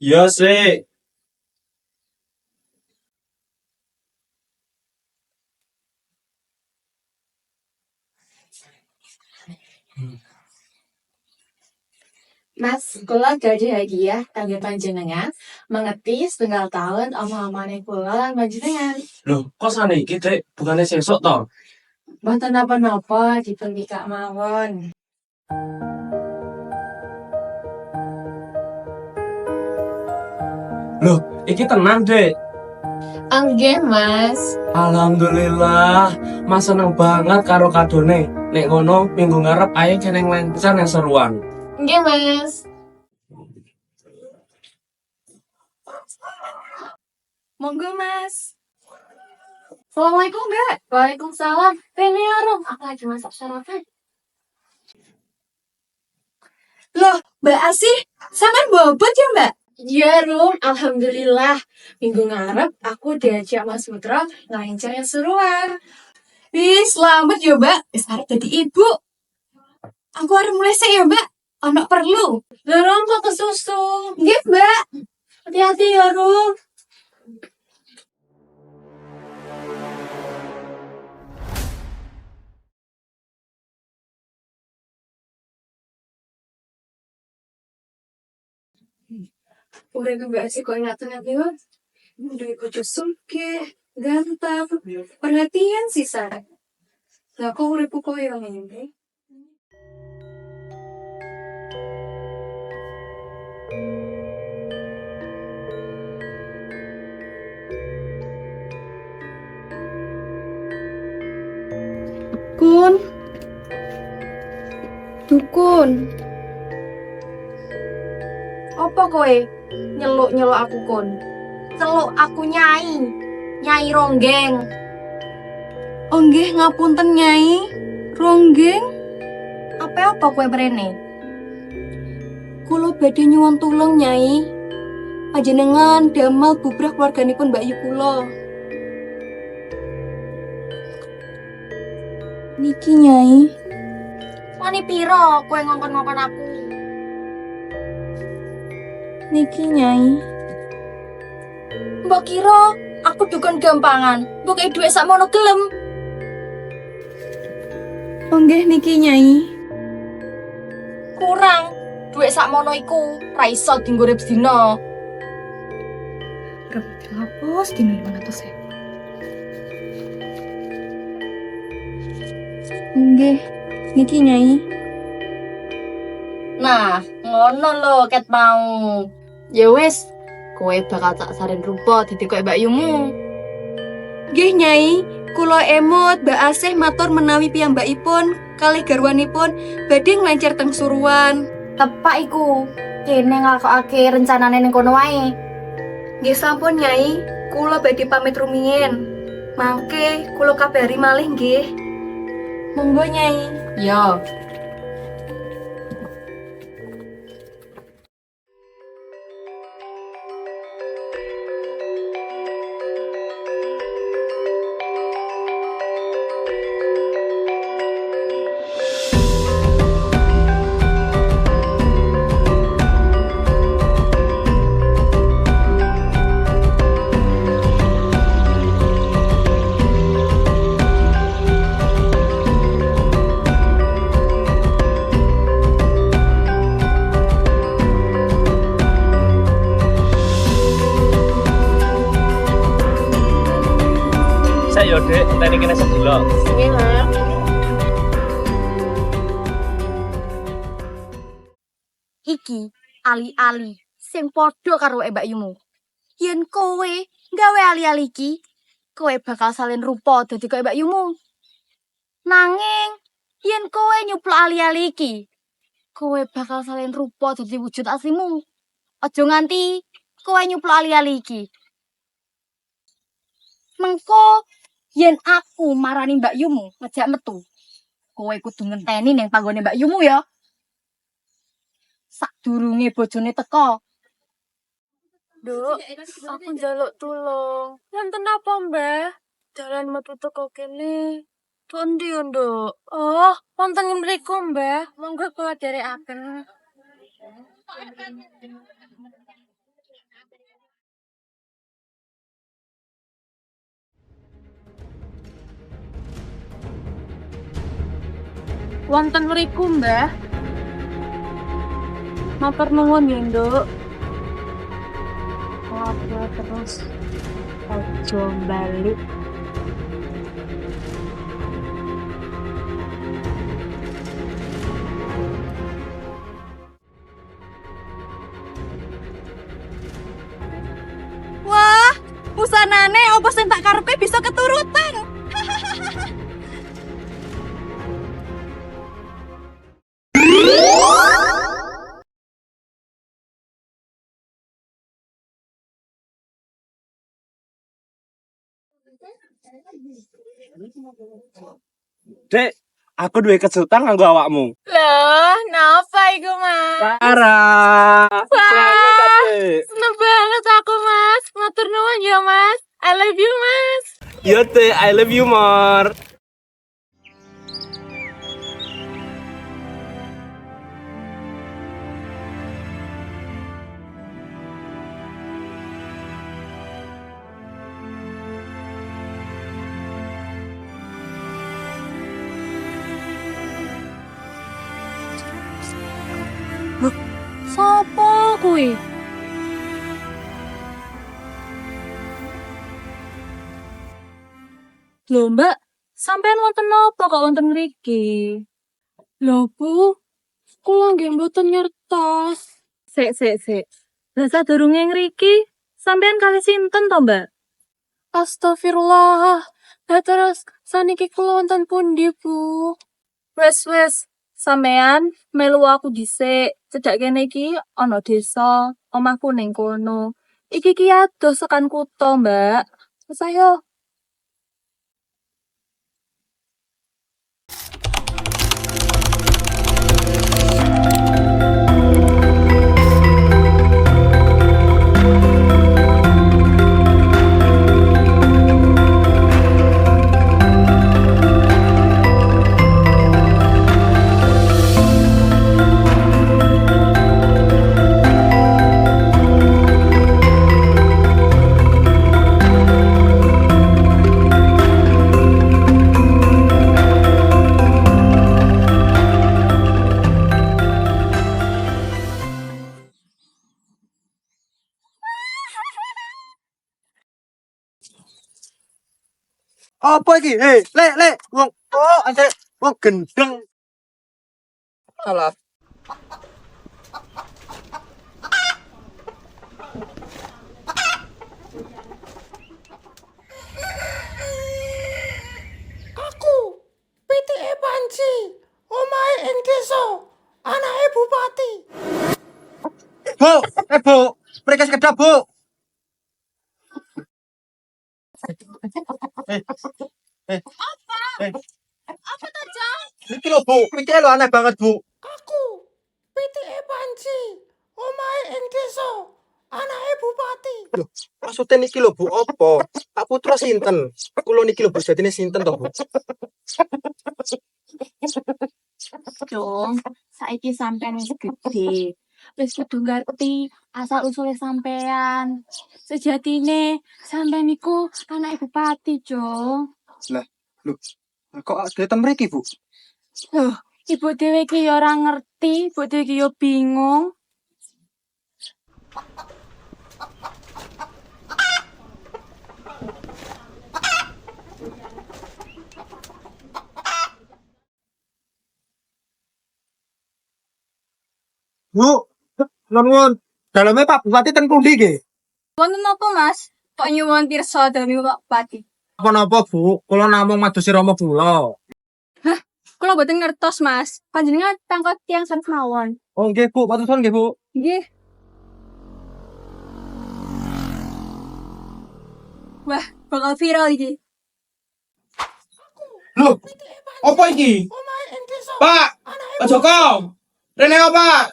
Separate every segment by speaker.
Speaker 1: Iya sih.
Speaker 2: Mas, kula jadi hadiah kangge panjenengan mengerti setengah tahun omong-omongane kula lan panjenengan.
Speaker 1: Loh, kok sana iki, Dek? Bukannya sesok toh?
Speaker 2: Mboten napa-napa dipun bikak mawon.
Speaker 1: Loh, iki tenang, Dek.
Speaker 2: Anggih, Mas.
Speaker 1: Alhamdulillah, Mas seneng banget karo kadone. Nek ngono, minggu ngarep ayo keneng lencan yang seruan.
Speaker 2: Nggih, Mas. Monggo, Mas. Assalamualaikum, Mbak. Waalaikumsalam. Ini ya, Rom. Aku lagi masak sarapan.
Speaker 3: Loh, Mbak Asih, sampean bobot ya, Mbak?
Speaker 2: Iya, Rum. Alhamdulillah. Minggu ngarep aku diajak Mas Putra ngelancar yang seruan.
Speaker 3: Wih, selamat ya, Mbak. Arep dadi ibu. Aku arep mulai sik ya, Mbak. Ono perlu.
Speaker 2: Rum, kok kesusu?
Speaker 3: Nggih, Mbak.
Speaker 2: Hati-hati ya, Rum. Udah gue sih kok ingat-ingat nih, Udah bojo sugih, ganteng, perhatian sih, Sarah. Lah kok urip kok yang ini?
Speaker 3: Kun. Dukun.
Speaker 4: Apa kowe nyeluk-nyeluk aku kon? Celuk aku nyai. Nyai ronggeng.
Speaker 3: Nggih, ngapunten Nyai. Ronggeng,
Speaker 4: Apa apa kowe berene?
Speaker 3: kula badhe nyuwun tulung Nyai. Panjenengan damel bubrah keluarganipun Mbak Yu kula. Niki Nyai.
Speaker 4: Wani piro kowe ngongkon-ngongkon aku?
Speaker 3: Niki Nyai.
Speaker 4: Mbok kira aku dukun gampangan. Mbok duit sak mono gelem.
Speaker 3: Oh nggih niki Nyai.
Speaker 4: Kurang. Duit sak mono iku ra iso dienggo urip dina.
Speaker 3: Rebut hapus dino 500 ya. Nggih, niki Nyai.
Speaker 4: Nah, ngono lho ket mau. Ya wis, kowe bakal tak sarin rupa dadi koyo Mbak Yumu.
Speaker 3: Nggih Nyai, kula emut Mbak Asih matur menawi piyambakipun kalih garwanipun badhe nglancar teng suruan.
Speaker 4: Tepak iku. Kene nglakokake rencanane ning kono wae.
Speaker 3: Nggih sampun Nyai, kula badhe pamit rumiyin. Mangke kula kabari malih nggih. Monggo Nyai.
Speaker 4: Yo.
Speaker 1: Yo, Dek. Tadi kena sedilo.
Speaker 4: Iki ali-ali sing padha karo Mbak Yumu. Yen kowe gawe ali-ali iki, kowe bakal salin rupa dadi koyo Mbak Yumu. Nanging yen kowe nyuplok ali-ali iki, kowe bakal salin rupa dadi wujud aslimu. Aja nganti kowe nyuplok ali-ali iki. Mengko yen aku marani Mbak Yumu ngejak metu, kowe kudu ngenteni ning panggone Mbak Yumu ya. Sadurunge bojone teko.
Speaker 2: Duk, aku njaluk tulung. Wonten apa, Mbah? Jalan metu teko kene. Tondi yo, Nduk. Oh, wonten mriku, Mbah. Monggo kula dherekaken.
Speaker 5: Wonten mriku, Mbah. Matur nuwun ya, Nduk. Apa terus ojo balik.
Speaker 3: Wah, pusanane opo sing tak karepe bisa keturutan.
Speaker 6: Dek, aku duwe kejutan kanggo awakmu.
Speaker 5: Loh, napa iku, Mas?
Speaker 6: Selamat, Dek.
Speaker 5: Seneng banget aku, Mas. Matur nuwun ya, Mas. I love you, Mas.
Speaker 6: Yo, Dek, I love you more.
Speaker 5: Sopo kuwi? Lho, Mbak, sampean wonten napa kok wonten mriki? Lho, Bu, kula nggih mboten nyertos. Sik, sik, sik. Lah sadurunge ngriki, sampean kali sinten to, Mbak? Astagfirullah. Lah terus saniki kula wonten pundi, Bu? Wes, wes. Sampean melu aku dhisik. Cedhak kene iki ana desa, omahku ning kono. Iki ki adoh sekan kutha, Mbak. Wes ayo.
Speaker 7: Apa iki? Hei, lek, lek, wong oh, ante wong gendeng. Alah,
Speaker 8: Aku PTE Panci, omahe ing desa, anake bupati.
Speaker 7: Bu, eh Bu, mereka sekedap Bu. Eh, eh, eh.
Speaker 4: Apa tuh, Jong?
Speaker 7: Niki lho Bu, iki lho aneh banget Bu.
Speaker 8: Aku PTE Panci, omahe ing desa, anake bupati.
Speaker 7: Loh, maksudnya niki lho Bu, apa? Pak Putra sinten? Kulo niki lho Bu, jadine sinten to Bu?
Speaker 4: Dong, saiki sampean wis gede. Wis kudu ngerti asal usule sampean. Sejatine sampean iku anak bupati, Jong.
Speaker 7: Kok datang mriki Bu?
Speaker 4: Loh, ibu dhewe iki ya ora ngerti, ibu dhewe iki ya bingung.
Speaker 7: Bu, nuwun. Daleme Pak Bupati ten pundi nggih?
Speaker 3: Wonten napa, Mas? Kok nyuwun pirsa dami Pak Bupati?
Speaker 7: Apa-napa Bu, kula namung madosi Rama kula.
Speaker 3: Kula boten ngertos, Mas. Panjenengan tangkot tiang sanes mawon.
Speaker 7: Oh nggih Bu, matur suwun nggih Bu.
Speaker 3: Nggih. Wah, bakal viral iki.
Speaker 6: Loh, apa iki?
Speaker 8: Desa,
Speaker 6: Pak, Pak Joko. Rene apa, Pak?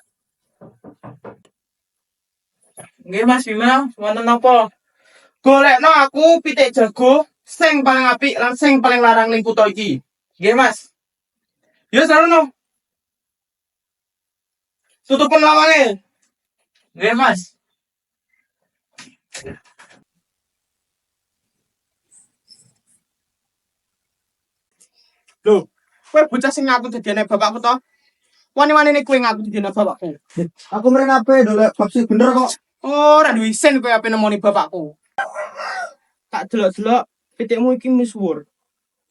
Speaker 6: Nggih, Mas Bima, wonten napa? Golekno aku pitik jago sing paling apik lan sing paling larang ning kutha iki. Nggih, Mas. Yo sarono. Tutupun lawange. Nggih, Mas. Loh, Kowe bocah sing ngaku dadi anak bapakku to. Wani-wani ini kowe ngaku dadi anak bapakku.
Speaker 7: Aku meren apa dole bab bener kok.
Speaker 6: Ora duwe isin kowe ape nemoni bapakku. Tak delok-delok pitikmu iki misuwur.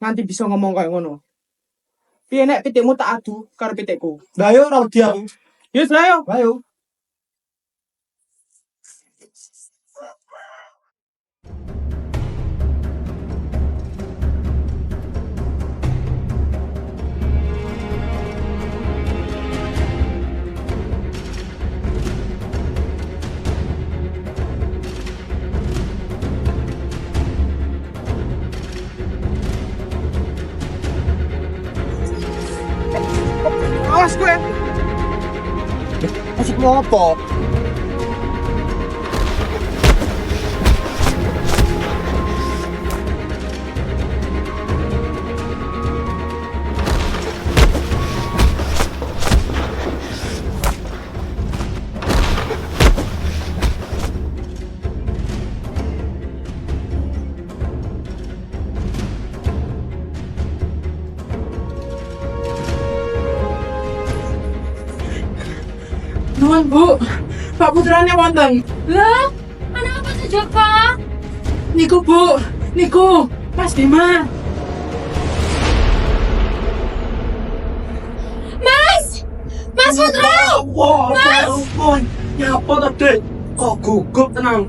Speaker 6: Nanti bisa ngomong kayak ngono. Piye nek pitikmu tak adu karo pitikku?
Speaker 7: Lah yo ora wedi aku.
Speaker 6: Yes lah yo.
Speaker 7: Ayo.
Speaker 6: Awas kowe.
Speaker 7: Maksudmu apa?
Speaker 6: Nuwun, Bu. Pak putrane wonten.
Speaker 5: Lah, anak apa saja, Pak?
Speaker 6: Niku, Bu. Niku. Mas Bima.
Speaker 5: Mas! Mas Putra!
Speaker 6: Wah, ampun. Nyapa to? Kok gugup tenang.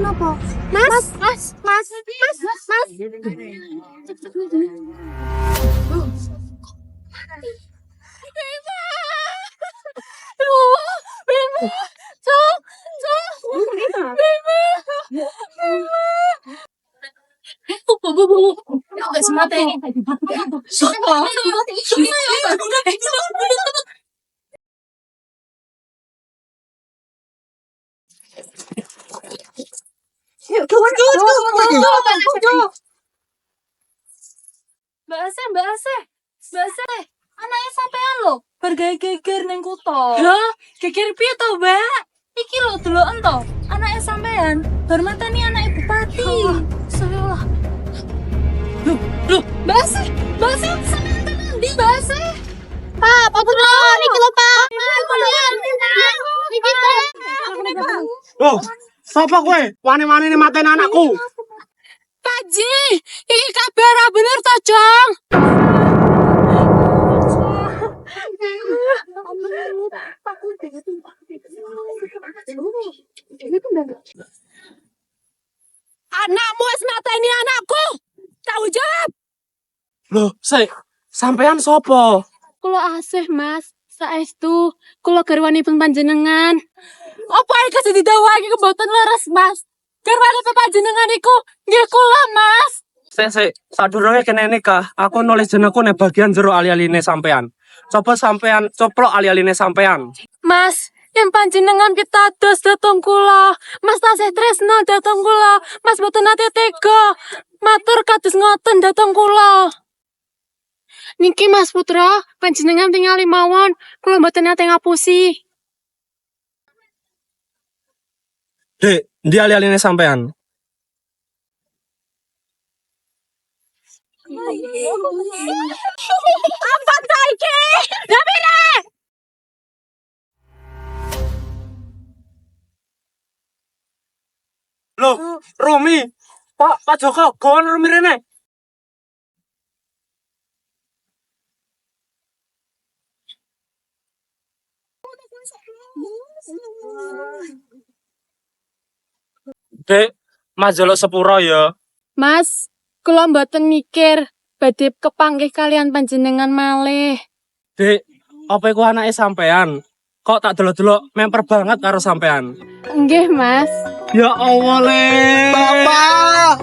Speaker 4: Iki kenapa? Mas, mas, mas, mas, mas, mas.
Speaker 5: Aduh, Bima! Cok! Cok! Bima! Bima! Bu, bu, bu, bu. Nggak ini. Siapa? Mbak Ase, Mbak Ase, Mbak Ase, anaknya sampean lho, bergaya geger neng kuto. Lah, geger piye to, Mbak? Iki lho deloken to, anaknya sampean, hormatani anak bupati. Salah. Loh, loh, Mbak Ase, Mbak Ase, sampean tenan ndi, Mbak Ase?
Speaker 4: Pak, Pak Putra, niki lho, Pak. Niki, Pak.
Speaker 6: Loh, sapa kowe? Wani-wani ini maten anakku.
Speaker 5: Pak Ji, iki kabar ra bener to, Jong? Anakmu wis mateni anakku. Tahu jawab.
Speaker 6: Loh, sik. Sampean sapa?
Speaker 5: Kulo asih, Mas. Saestu kulo garwanipun panjenengan. Apa iki kasih didhawuhake keboten leres, Mas? Garwanipun panjenengan iku nggih kula, Mas.
Speaker 1: Sik, sadurunge kene nikah, aku nulis jenengku ning bagian jero ali-aline sampean. Coba sampean coplok ali-aline sampean.
Speaker 5: Mas, yang panjenengan kita dos datang kula. Mas tasih tresno datang kula. Mas boten nate tega. Matur kados ngoten datang kula. Niki Mas Putra, panjenengan tinggal mawon. Kula boten nate ngapusi.
Speaker 1: Dek, ndi ali-aline sampean?
Speaker 5: Apa saiki? Damire!
Speaker 1: Loh, Rumi. Pak, Pak Joko, gawan Rumi rene. Dek, Mas Jolok sepuro ya.
Speaker 5: Mas, kula mboten mikir badhe kepanggih kalian panjenengan malih.
Speaker 1: Dek, apa iku anake sampean? Kok tak delok-delok memper banget karo sampean?
Speaker 5: Nggih, Mas.
Speaker 1: Ya Allah, Le.
Speaker 7: Bapak.